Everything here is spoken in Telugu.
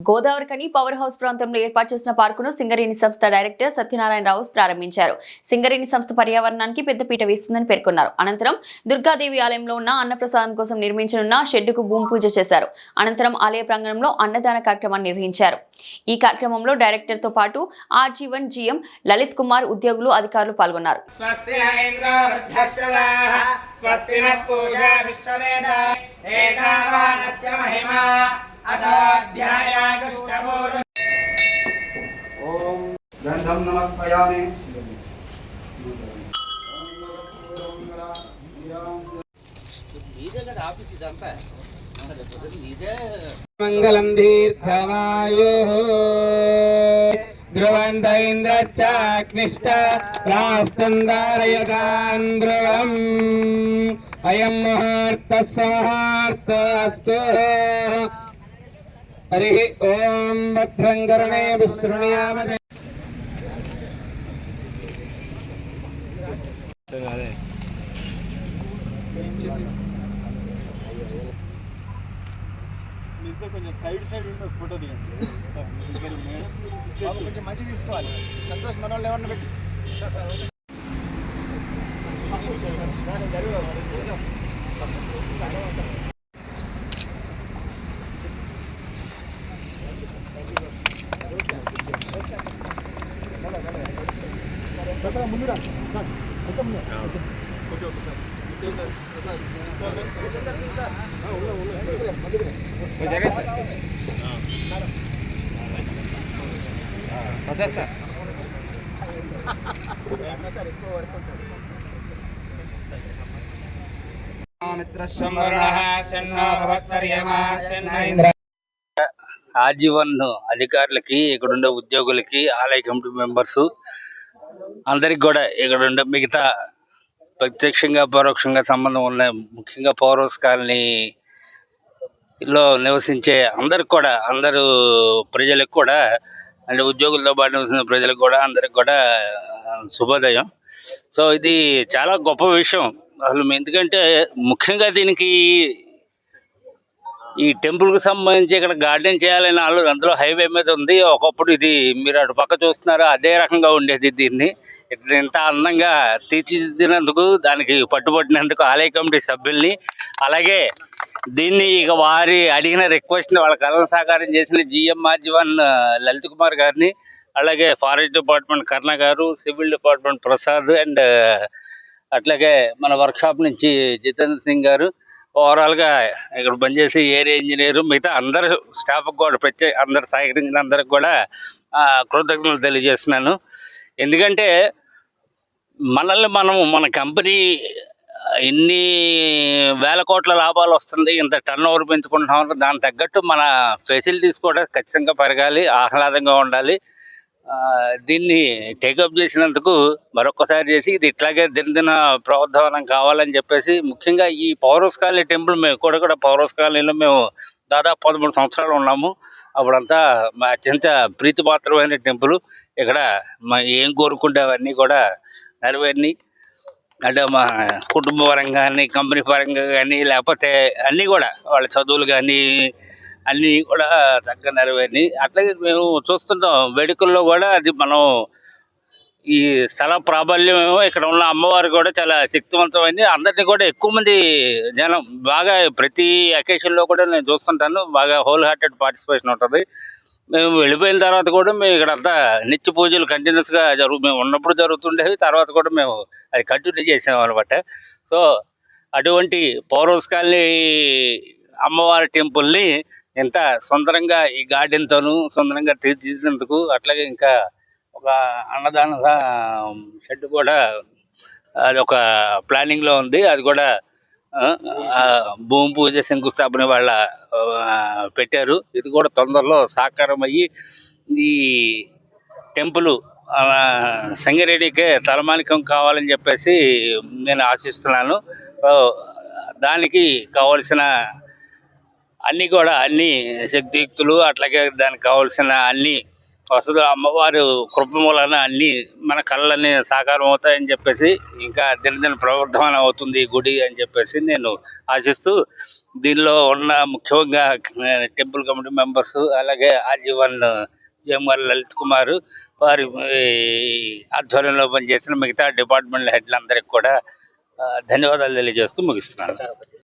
గోదావరికని పవర్ హౌస్ ప్రాంతంలో ఏర్పాటు చేసిన పార్కును సింగరేణి సంస్థ డైరెక్టర్ సత్యనారాయణరావు ప్రారంభించారు. సింగరేణి సంస్థ పర్యావరణానికి పెద్దపీట వేస్తుందని పేర్కొన్నారు. అనంతరం దుర్గాదేవి ఆలయంలో ఉన్న అన్నప్రసాదం కోసం నిర్మించనున్న షెడ్డుకు భూమి పూజ చేశారు. అనంతరం ఆలయ ప్రాంగణంలో అన్నదాన కార్యక్రమాన్ని నిర్వహించారు. ఈ కార్యక్రమంలో డైరెక్టర్తో పాటు ఆర్జీవన్ జీఎం లలిత్ కుమార్ ఉద్యోగులు అధికారులు పాల్గొన్నారు. गन्धं नमः पयामि मङ्गलं दीर्घमायुः ध्रुवन्त इन्द्रश्चाग्निश्च राष्ट्रं धारयतान् ध्रुवम् अयं मुहूर्तः समहार्तस्तु हरिः ॐ మీతో కొంచెం సైడ్ సైడ్ ఉంటే ఫోటో దిగండి సార్ మీ ఇద్దరు మేడం బాబు కొంచెం మంచి తీసుకోవాలి సంతోష్ మన వాళ్ళు ఎవరిని పెట్టి ముందు రా సార్ కొంచెం ముందు ఓకే ఓకే సార్ సార్ అధికారులకి ఇక్కడుండే ఉద్యోగులకి ఆలయ కమిటీ మెంబర్స్ అందరికి కూడా ఇక్కడుండే మిగతా ప్రత్యక్షంగా పరోక్షంగా సంబంధం ఉన్న ముఖ్యంగా పౌరస్ కాలనీలో నివసించే అందరికి కూడా అందరూ ప్రజలకు కూడా అంటే ఉద్యోగులతో పాటు నివసిన ప్రజలకు కూడా అందరికి కూడా శుభోదయం. సో ఇది చాలా గొప్ప విషయం. అసలు ఎందుకంటే ముఖ్యంగా దీనికి ఈ టెంపుల్కు సంబంధించి ఇక్కడ గార్డెన్ చేయాలని వాళ్ళు అందులో హైవే మీద ఉంది. ఒకప్పుడు ఇది మీరు అటు పక్క చూస్తున్నారు అదే రకంగా ఉండేది దీన్ని. ఇంత అందంగా తీర్చిదిద్దినందుకు దానికి పట్టుబట్టినందుకు ఆలయ కమిటీ సభ్యుల్ని. అలాగే దీన్ని ఇక వారి అడిగిన రిక్వెస్ట్ వాళ్ళ కళను సహకారం చేసిన జిఎం వన్ లలిత్ కుమార్ గారిని అలాగే ఫారెస్ట్ డిపార్ట్మెంట్ కర్ణ గారు సివిల్ డిపార్ట్మెంట్ ప్రసాద్ అండ్ అట్లాగే మన వర్క్షాప్ నుంచి జితేంద్ర సింగ్ గారు ఓవరాల్గా ఇక్కడ పనిచేసి ఏరియా ఇంజనీర్ మిగతా అందరు స్టాఫ్కి కూడా ప్రత్యేక అందరు సహకరించిన అందరికి కూడా కృతజ్ఞతలు తెలియజేస్తున్నాను. ఎందుకంటే మనల్ని మనం మన కంపెనీ ఎన్ని వేల కోట్ల లాభాలు వస్తుంది ఇంత టర్న్ ఓవర్ పెంచుకుంటున్నాం దానికి తగ్గట్టు మన ఫెసిలిటీస్ కూడా ఖచ్చితంగా పెరగాలి ఆహ్లాదంగా ఉండాలి. దీన్ని టేకప్ చేసినందుకు మరొకసారి చేసి ఇది ఇట్లాగే దినదిన ప్రోద్ధానం కావాలని చెప్పేసి ముఖ్యంగా ఈ పౌరస్ కాలనీ టెంపుల్ మేము కూడా కూడా పౌరస్ కాలనీలో మేము దాదాపు పదమూడు సంవత్సరాలు ఉన్నాము. అప్పుడంతా మా అత్యంత ప్రీతిపాత్రమైన టెంపుల్. ఇక్కడ మా ఏం కోరుకుంటే అవన్నీ కూడా నెరవేరిని అంటే మా కుటుంబ పరంగా కానీ కంపెనీ పరంగా కానీ లేకపోతే అన్నీ కూడా వాళ్ళ చదువులు కానీ అన్నీ కూడా చక్కగా నెరవేరినాయి. అట్లాగే మేము చూస్తుంటాం వేడుకల్లో కూడా అది మనం ఈ స్థల ప్రాబల్యం ఇక్కడ ఉన్న అమ్మవారు కూడా చాలా శక్తివంతమైంది. అందరినీ కూడా ఎక్కువ మంది జనం బాగా ప్రతి అకేషన్లో కూడా నేను చూస్తుంటాను బాగా హోల్ హార్టెడ్ పార్టిసిపేషన్ ఉంటుంది. మేము వెళ్ళిపోయిన తర్వాత కూడా మేము ఇక్కడ అంతా నిత్య పూజలు కంటిన్యూస్గా జరుగు మేము ఉన్నప్పుడు జరుగుతుండేవి తర్వాత కూడా మేము అది కంటిన్యూ చేసాం అనమాట సో అటువంటి పౌరస్ అమ్మవారి టెంపుల్ని ఎంత సుందరంగా ఈ గార్డెన్తోనూ సుందరంగా తీర్చిదిద్దినందుకు అట్లాగే ఇంకా ఒక అన్నదాన షెడ్ కూడా అది ఒక ప్లానింగ్లో ఉంది. అది కూడా భూమి పూజ శంకుస్థాపన వాళ్ళ పెట్టారు. ఇది కూడా తొందరలో సాకారం అయ్యి ఈ టెంపుల్ సంగారెడ్డికే తలమానికం కావాలని చెప్పేసి నేను ఆశిస్తున్నాను. దానికి కావలసిన అన్నీ కూడా అన్ని శక్తియుక్తులు అట్లాగే దానికి కావాల్సిన అన్ని వసతులు అమ్మవారు కృప మూలన అన్ని మన కళ్ళన్నీ సాకారం అవుతాయని చెప్పేసి ఇంకా దినదిన ప్రవర్ధమానం అవుతుంది గుడి అని చెప్పేసి నేను ఆశిస్తూ దీనిలో ఉన్న ముఖ్యంగా టెంపుల్ కమిటీ మెంబర్స్ అలాగే ఆజీవన్ జేఎంఆర్ లలిత్ కుమార్ వారి ఆధ్వర్యంలో పనిచేసిన మిగతా డిపార్ట్మెంట్ హెడ్లందరికీ కూడా ధన్యవాదాలు తెలియజేస్తూ ముగిస్తున్నాను.